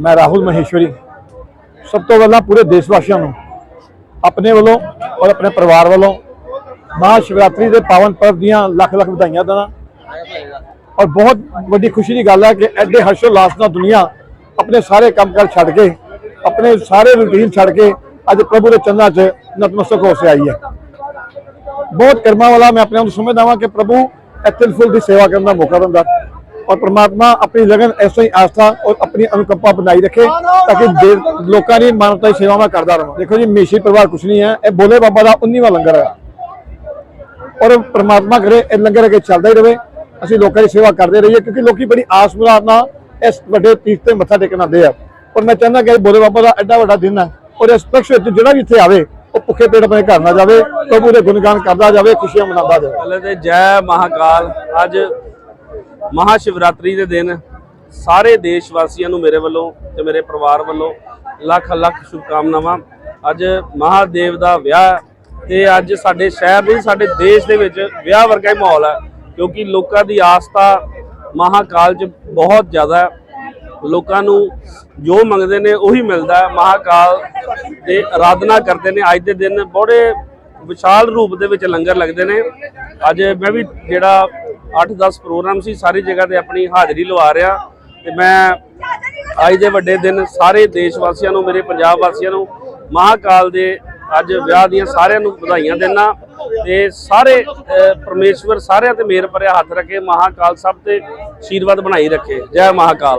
ਮੈਂ ਰਾਹੁਲ ਮਹੇਸ਼ਵਰੀ। ਸਭ ਤੋਂ ਪਹਿਲਾਂ ਪੂਰੇ ਦੇਸ਼ ਵਾਸੀਆਂ ਨੂੰ, ਆਪਣੇ ਵੱਲੋਂ ਔਰ ਆਪਣੇ ਪਰਿਵਾਰ ਵੱਲੋਂ ਮਹਾ ਸ਼ਿਵਰਾਤਰੀ ਦੇ ਪਾਵਨ ਪਰਵ ਦੀਆਂ ਲੱਖ ਲੱਖ ਵਧਾਈਆਂ ਦੇਣਾ। ਔਰ ਬਹੁਤ ਵੱਡੀ ਖੁਸ਼ੀ ਦੀ ਗੱਲ ਹੈ ਕਿ ਐਡੇ ਹਰਸ਼ੋਲਾਸ ਨਾਲ ਦੁਨੀਆ ਆਪਣੇ ਸਾਰੇ ਕੰਮਕਾਰ ਛੱਡ ਕੇ, ਆਪਣੇ ਸਾਰੇ ਰੂਟੀਨ ਛੱਡ ਕੇ ਅੱਜ ਪ੍ਰਭੂ ਦੇ ਚੰਨਾਂ 'ਚ ਨਤਮਸਤਕ ਹੋ ਕੇ ਆਈ ਹੈ। ਬਹੁਤ ਕਰਮਾਂ ਵਾਲਾ ਮੈਂ ਆਪਣੇ ਆਪ ਨੂੰ ਸਮਝਦਾ ਹਾਂ ਕਿ ਪ੍ਰਭੂ ਇੱਥੇ ਫੁੱਲ ਦੀ ਸੇਵਾ ਕਰਨ ਦਾ ਮੌਕਾ ਦਿੰਦਾ। ਔਰ ਪ੍ਰਮਾਤਮਾ ਆਪਣੀ ਲਗਨ ਐਸੋ ਹੀ ਆਸਥਾ ਔਰ ਆਪਣੀ ਅਨੁਕੰਪਾ ਬਣਾਈ ਰੱਖੇ ਤਾਂ ਕਿ ਦੇ- ਲੋਕਾਂ ਦੀ ਮਾਨਵਤਾ ਦੀ ਸੇਵਾ ਮੈਂ ਕਰਦਾ ਰਹਾਂ ਦੇਖੋ ਜੀ ਮੇਸ਼ੀ ਪਰਿਵਾਰ ਕੁਛ ਨਹੀਂ ਹੈ ਇਹ ਬੋਲੇ ਬਾਬਾ ਦਾ 19ਵਾਂ ਲੰਗਰ ਹੈ ਔਰ ਪ੍ਰਮਾਤਮਾ ਕਰੇ ਇਹ ਲੰਗਰ ਅੱਗੇ ਚੱਲਦਾ ਹੀ ਰਹੇ ਅਸੀਂ ਲੋਕਾਂ ਦੀ ਸੇਵਾ ਕਰਦੇ ਰਹੀਏ ਕਿਉਂਕਿ ਲੋਕੀ ਬੜੀ ਆਸ ਮੁਰਾਦ ਨਾਲ ਇਸ ਵੱਡੇ ਤੀਰਥ ਤੇ ਮੱਥਾ ਟੇਕਣ ਆਉਂਦੇ ਆ। ਔਰ ਮੈਂ ਚਾਹੁੰਦਾ ਕਿ ਬੋਲੇ ਬਾਬਾ ਦਾ ਐਡਾ ਵੱਡਾ ਦਿਨ ਹੈ ਔਰ ਇਸ ਪਕਸ਼ ਵਿੱਚ ਜਿਹੜਾ ਵੀ ਇੱਥੇ ਆਵੇ ਉਹ ਭੁੱਖੇ ਪੇਟ ਆਪਣੇ ਘਰ ਨਾ ਜਾਵੇ ਪ੍ਰਭੂ ਦੇ ਗੁਣਗਾਨ ਕਰਦਾ ਜਾਵੇ ਖੁਸ਼ੀਆਂ ਮਨਾਉਂਦਾ ਜਾਵੇ। ਜੈ ਮਹਾਕਾਲ ਅੱਜ ਮਹਾ ਸ਼ਿਵਰਾਤਰੀ ਦੇ ਦਿਨ ਸਾਰੇ ਦੇਸ਼ ਵਾਸੀਆਂ ਨੂੰ ਮੇਰੇ ਵੱਲੋਂ ਤੇ ਮੇਰੇ ਪਰਿਵਾਰ ਵੱਲੋਂ ਲੱਖ ਲੱਖ ਸ਼ੁਭਕਾਮਨਾਵਾਂ। ਅੱਜ ਮਹਾਦੇਵ ਦਾ ਵਿਆਹ ਤੇ ਅੱਜ ਸਾਡੇ ਸ਼ਹਿਰ ਦੇ ਸਾਡੇ ਦੇਸ਼ ਦੇ ਵਿੱਚ ਵਿਆਹ ਵਰਗਾ ਹੀ ਮਾਹੌਲ ਹੈ ਕਿਉਂਕਿ ਲੋਕਾਂ ਦੀ ਆਸਥਾ ਮਹਾਕਾਲ 'ਚ ਬਹੁਤ ਜ਼ਿਆਦਾ ਹੈ। ਲੋਕਾਂ ਨੂੰ ਜੋ ਮੰਗਦੇ ਨੇ ਉਹੀ ਮਿਲਦਾ ਹੈ। ਮਹਾਕਾਲ ਦੇ ਆਰਾਧਨਾ ਕਰਦੇ ਨੇ। ਅੱਜ ਦੇ ਦਿਨ ਬੜੇ ਵਿਸ਼ਾਲ ਰੂਪ ਦੇ ਵਿੱਚ ਲੰਗਰ ਲੱਗਦੇ ਨੇ। ਅੱਜ ਮੈਂ ਵੀ ਜਿਹੜਾ 8-10 ਪ੍ਰੋਗਰਾਮ ਸੀ, ਸਾਰੀ ਜਗ੍ਹਾ ਤੇ ਆਪਣੀ ਹਾਜ਼ਰੀ ਲਵਾ ਰਿਹਾ। ਤੇ ਮੈਂ ਅੱਜ ਦੇ ਵੱਡੇ ਦਿਨ ਸਾਰੇ ਦੇਸ਼ ਵਾਸੀਆਂ ਨੂੰ, ਮੇਰੇ ਪੰਜਾਬ ਵਾਸੀਆਂ ਨੂੰ, ਮਹਾਕਾਲ ਦੇ ਅੱਜ ਵਿਆਹ ਦੀਆਂ ਸਾਰਿਆਂ ਨੂੰ ਵਧਾਈਆਂ ਦੇਣਾ ਤੇ ਸਾਰੇ ਪਰਮੇਸ਼ਵਰ ਸਾਰਿਆਂ ਤੇ ਮਿਹਰ ਭਰਿਆ ਹੱਥ ਰੱਖੇ, ਮਹਾਕਾਲ ਸਭ ਤੇ ਆਸ਼ੀਰਵਾਦ ਬਣਾਈ ਰੱਖੇ। ਜੈ ਮਹਾਕਾਲ।